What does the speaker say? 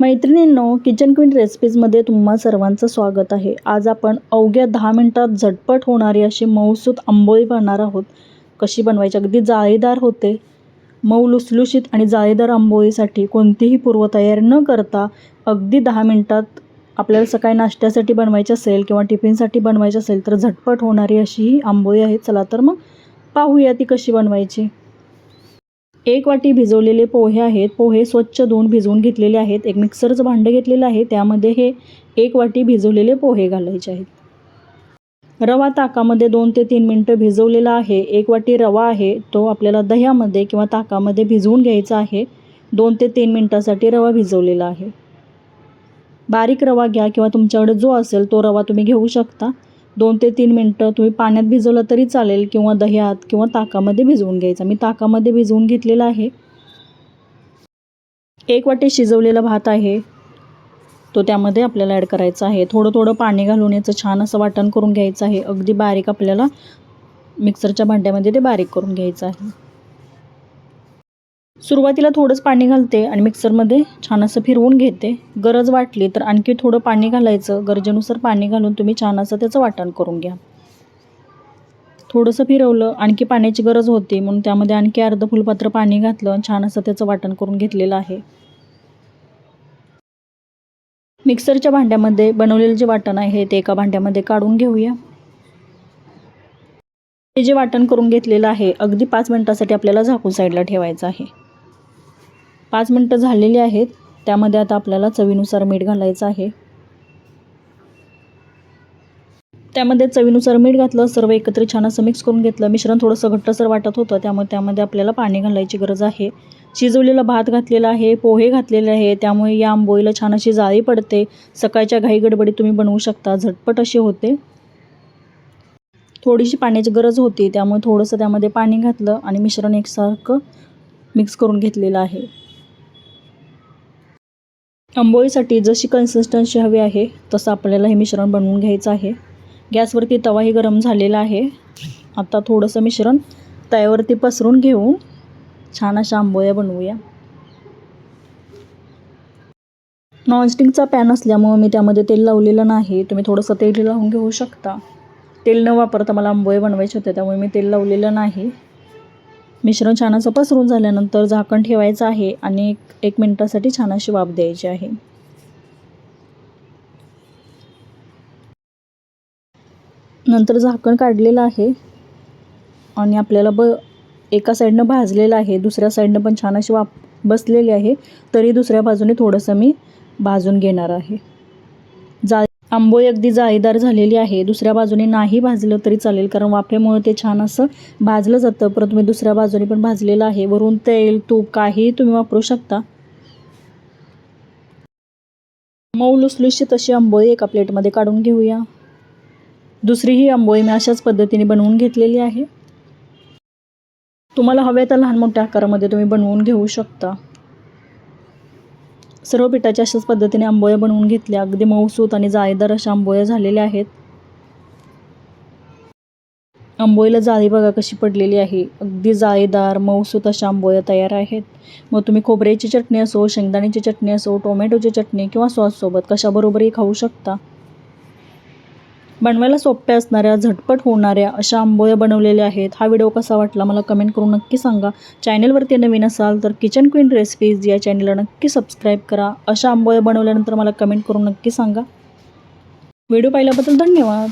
मैत्रिणींनो kitchen queen रेसिपीजमध्ये तुम्हा सर्वांचं स्वागत आहे. आज आपण अवघ्या दहा मिनटात झटपट होणारी अशी मऊसूत आंबोळी बनणार आहोत. कशी बनवायची? अगदी जाळीदार होते. मऊ लुसलुशीत आणि जाळीदार आंबोळीसाठी कोणतीही पूर्वतयारी न करता अगदी दहा मिनटात आपल्याला सकाळी नाश्त्यासाठी बनवायची असेल किंवा टिफिनसाठी बनवायची असेल तर झटपट होणारी अशी ही आंबोळी आहे. चला तर मग पाहूया ती कशी बनवायची. एक वाटी भिजवलेले पोहे आहेत. पोहे स्वच्छ धुवून भिजवून घेतलेले आहेत. एक मिक्सरचं भांडं घेतलेलं आहे. त्यामध्ये हे एक वाटी भिजवलेले पोहे घालायचे आहेत. रवा ताकामध्ये दोन ते तीन मिनटं भिजवलेला आहे. एक वाटी रवा आहे. तो आपल्याला दह्यामध्ये किंवा ताकामध्ये भिजवून घ्यायचा आहे. दोन ते तीन मिनटासाठी रवा भिजवलेला आहे. बारीक रवा घ्या किंवा तुमच्याकडे जो असेल तो रवा तुम्ही घेऊ शकता. दोन ते तीन मिनटं तुम्ही पाण्यात भिजवलं तरी चालेल किंवा दह्यात किंवा ताकामध्ये भिजवून घ्यायचा. मी ताकामध्ये भिजवून घेतलेला आहे. एक वाटी शिजवलेला भात आहे. तो त्यामध्ये आपल्याला ॲड करायचा आहे. थोडं थोडं पाणी घालून याचं छान असं वाटण करून घ्यायचं आहे. अगदी बारीक आपल्याला मिक्सरच्या भांड्यामध्ये ते बारीक करून घ्यायचं आहे. सुरुवातीला थोडंच पाणी घालते आणि मिक्सरमध्ये छान असं फिरवून घेते. गरज वाटली तर आणखी थोडं पाणी घालायचं. गरजेनुसार पाणी घालून तुम्ही छान असं त्याचं वाटण करून घ्या. थोडंसं फिरवलं आणखी पाण्याची गरज होती म्हणून त्यामध्ये आणखी अर्ध फुलपात्र पाणी घातलं आणि छान असं त्याचं वाटण करून घेतलेलं आहे. मिक्सरच्या भांड्यामध्ये बनवलेलं जे वाटण आहे ते एका भांड्यामध्ये काढून घेऊया. हे जे वाटण करून घेतलेलं आहे अगदी पाच मिनटासाठी आपल्याला झाकून साईडला ठेवायचं आहे. पाच मिनटं झालेली आहेत. त्यामध्ये आता आपल्याला चवीनुसार मीठ घालायचं आहे. त्यामध्ये चवीनुसार मीठ घातलं सर्व एकत्र छान असं मिक्स करून घेतलं. मिश्रण थोडंसं घट्टसर वाटत होतं त्यामुळे त्यामध्ये आपल्याला पाणी घालायची गरज आहे. शिजवलेला भात घातलेला आहे पोहे घातलेले आहे त्यामुळे या आंबोळीला छान अशी जाळी पडते. सकाळच्या घाई गडबडीत तुम्ही बनवू शकता झटपट अशी होते. थोडीशी पाण्याची गरज होती त्यामुळे थोडंसं त्यामध्ये पाणी घातलं आणि मिश्रण एकसारखं मिक्स करून घेतलेलं आहे. आंबोळीसाठी जशी कन्सिस्टन्सी हवी आहे तसं आपल्याला हे मिश्रण बनवून घ्यायचं आहे. गॅसवरती तवाही गरम झालेला आहे. आता थोडंसं मिश्रण तव्यावरती पसरून घेऊ. छान अशा आंबोळ्या बनवूया. नॉनस्टिकचा पॅन असल्यामुळं मी त्यामध्ये तेल लावलेलं नाही. तुम्ही थोडंसं तेल लावून घेऊ शकता. तेल न वापरता मला आंबोळे बनवायचे होते त्यामुळे मी तेल लावलेलं नाही. मिश्रण छान असं पसरून झाल्यानंतर झाकण ठेवायचं आहे आणि एक एक मिनटासाठी छान अशी वाफ द्यायची आहे. नंतर झाकण काढलेलं आहे आणि आपल्याला ब एका साईडनं भाजलेलं आहे दुसऱ्या साईडनं पण छान अशी वाफ बसलेली आहे तरी दुसऱ्या बाजूने थोडंसं मी भाजून घेणार आहे. जा आंबोळी अगदी जाळीदार झालेली आहे. दुसऱ्या बाजूने नाही भाजलं तरी चालेल कारण वाफेमुळे ते छान असं भाजलं जातं. परत तुम्ही दुसऱ्या बाजूने पण भाजलेलं आहे. वरून तेल तूप काहीही तुम्ही वापरू शकता. मऊ लुसलुशीत अशी आंबोळी एका प्लेटमध्ये काढून घेऊया. दुसरीही आंबोळी मी अशाच पद्धतीने बनवून घेतलेली आहे. तुम्हाला हवे तर लहान मोठ्या आकारामध्ये तुम्ही बनवून घेऊ शकता. सर्व पिठाच्या अशाच पद्धतीने आंबोळ्या बनवून घेतल्या. अगदी मऊसूत आणि जाळीदार अशा आंबोळ्या झालेल्या आहेत. आंबोळीला जाळी बघा कशी पडलेली आहे. अगदी जाळीदार मऊसूत अशा आंबोळ्या तयार आहेत. मग तुम्ही खोबऱ्याची चटणी असो शेंगदाण्याची चटणी असो टोमॅटोची चटणी किंवा सॉससोबत कशाबरोबरही खाऊ शकता. बनवायला सोप्या असणाऱ्या झटपट होणाऱ्या अशा आंबोळ्या बनवलेल्या आहेत. हा व्हिडिओ कसा वाटला मला कमेंट करून नक्की सांगा. चॅनलवरती नवीन असाल तर किचन क्वीन रेसिपीज या चॅनलला नक्की सबस्क्राईब करा. अशा आंबोळ्या बनवल्यानंतर मला कमेंट करून नक्की सांगा. व्हिडिओ पाहिल्याबद्दल धन्यवाद.